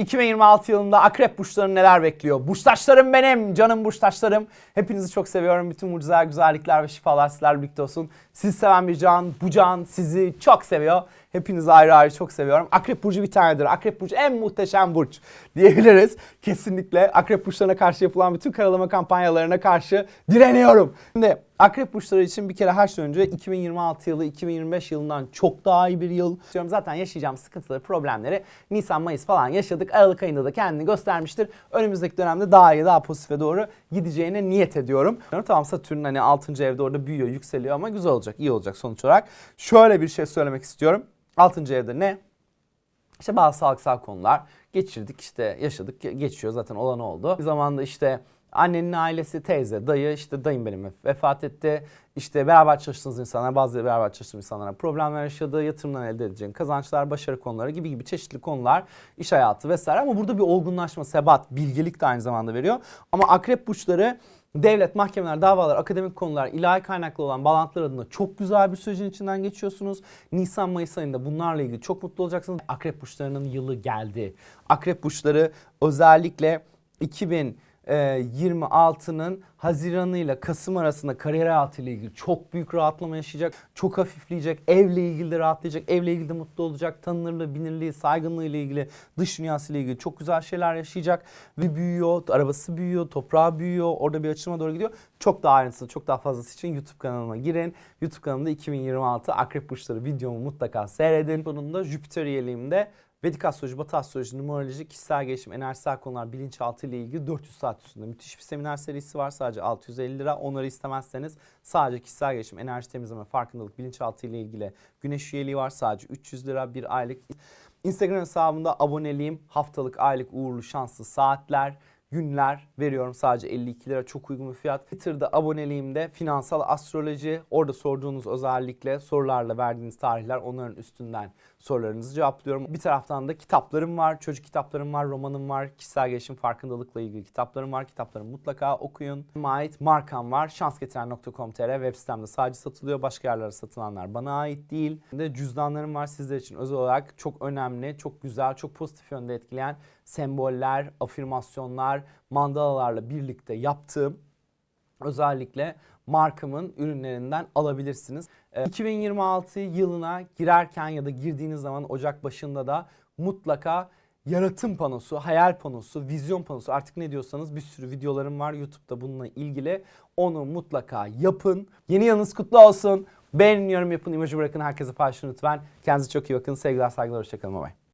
2026 yılında akrep burçlarını neler bekliyor? Burçtaşlarım benim, canım burçtaşlarım. Hepinizi çok seviyorum. Bütün mucizeler, güzellikler ve şifalar sizlerle birlikte olsun. Sizi seven bir can, bu can sizi çok seviyor. Hepinizi ayrı ayrı çok seviyorum. Akrep burcu bir tanedir. Akrep burcu en muhteşem burç diyebiliriz. Kesinlikle akrep burçlarına karşı yapılan bütün karalama kampanyalarına karşı direniyorum. Şimdi akrep burçları için bir kere her önce 2026 yılı 2025 yılından çok daha iyi bir yıl. Diyorum Zaten yaşayacağım sıkıntıları, problemleri Nisan, Mayıs falan yaşadık. Aralık ayında da kendini göstermiştir. Önümüzdeki dönemde daha iyi, daha pozitife doğru gideceğine niyet ediyorum. Tamam Satürn hani 6. evde orada büyüyor, yükseliyor ama güzel olacak, iyi olacak sonuç olarak. Şöyle bir şey söylemek istiyorum. 6. evde ne? İşte bazı sağlıksal konular geçirdik işte yaşadık ge- geçiyor zaten olan oldu. Bir zamanda işte annenin ailesi teyze dayı işte dayım benim vefat etti. İşte beraber çalıştığınız insanlar bazı beraber çalıştığımız insanlara problemler yaşadı. Yatırımdan elde edeceğin kazançlar, başarı konuları gibi gibi çeşitli konular, iş hayatı vesaire ama burada bir olgunlaşma, sebat, bilgelik de aynı zamanda veriyor. Ama akrep burçları devlet, mahkemeler, davalar, akademik konular, ilahi kaynaklı olan bağlantılar adına çok güzel bir sürecin içinden geçiyorsunuz. Nisan-Mayıs ayında bunlarla ilgili çok mutlu olacaksınız. Akrep burçlarının yılı geldi. Akrep burçları özellikle 2026'nın Haziran'ı ile Kasım arasında kariyer hayatıyla ilgili çok büyük rahatlama yaşayacak. Çok hafifleyecek. Evle ilgili de rahatlayacak. Evle ilgili de mutlu olacak. Tanınırlığı, bilinirliği, saygınlığı ile ilgili, dış dünyası ile ilgili çok güzel şeyler yaşayacak. Ve büyüyor, arabası büyüyor, toprağı büyüyor. Orada bir açılıma doğru gidiyor. Çok daha ayrıntısı, çok daha fazlası için YouTube kanalıma girin. YouTube kanalımda 2026 Akrep Burçları videomu mutlaka seyredin. Bunun da Jüpiter üyeliğimde Vedik astroloji, Batı astroloji, numeroloji, kişisel gelişim, enerjisel konular, bilinçaltı ile ilgili 400 saat üstünde müthiş bir seminer serisi var. Sadece 650 lira. Onları istemezseniz sadece kişisel gelişim, enerji temizleme, farkındalık, bilinçaltı ile ilgili güneş üyeliği var. Sadece 300 lira bir aylık. Instagram hesabımda aboneliğim, haftalık, aylık, uğurlu, şanslı saatler, günler veriyorum sadece 52 lira çok uygun bir fiyat. Twitter'da aboneliğimde finansal astroloji orada sorduğunuz özellikle sorularla verdiğiniz tarihler onların üstünden sorularınızı cevaplıyorum. Bir taraftan da kitaplarım var, çocuk kitaplarım var, romanım var, kişisel gelişim farkındalıkla ilgili kitaplarım var. Kitaplarımı mutlaka okuyun. Ait markam var. şansgetiren.com.tr web sitemde sadece satılıyor. Başka yerlere satılanlar bana ait değil. De cüzdanlarım var sizler için özel olarak çok önemli, çok güzel, çok pozitif yönde etkileyen semboller, afirmasyonlar, mandalalarla birlikte yaptığım özellikle markamın ürünlerinden alabilirsiniz. Ee, 2026 yılına girerken ya da girdiğiniz zaman Ocak başında da mutlaka yaratım panosu, hayal panosu, vizyon panosu artık ne diyorsanız bir sürü videolarım var YouTube'da bununla ilgili. Onu mutlaka yapın. Yeni yılınız kutlu olsun. Beğenin, yorum yapın, emoji bırakın. Herkese paylaşın lütfen. Kendinize çok iyi bakın. Sevgiler, saygılar, hoşçakalın. Bye bye.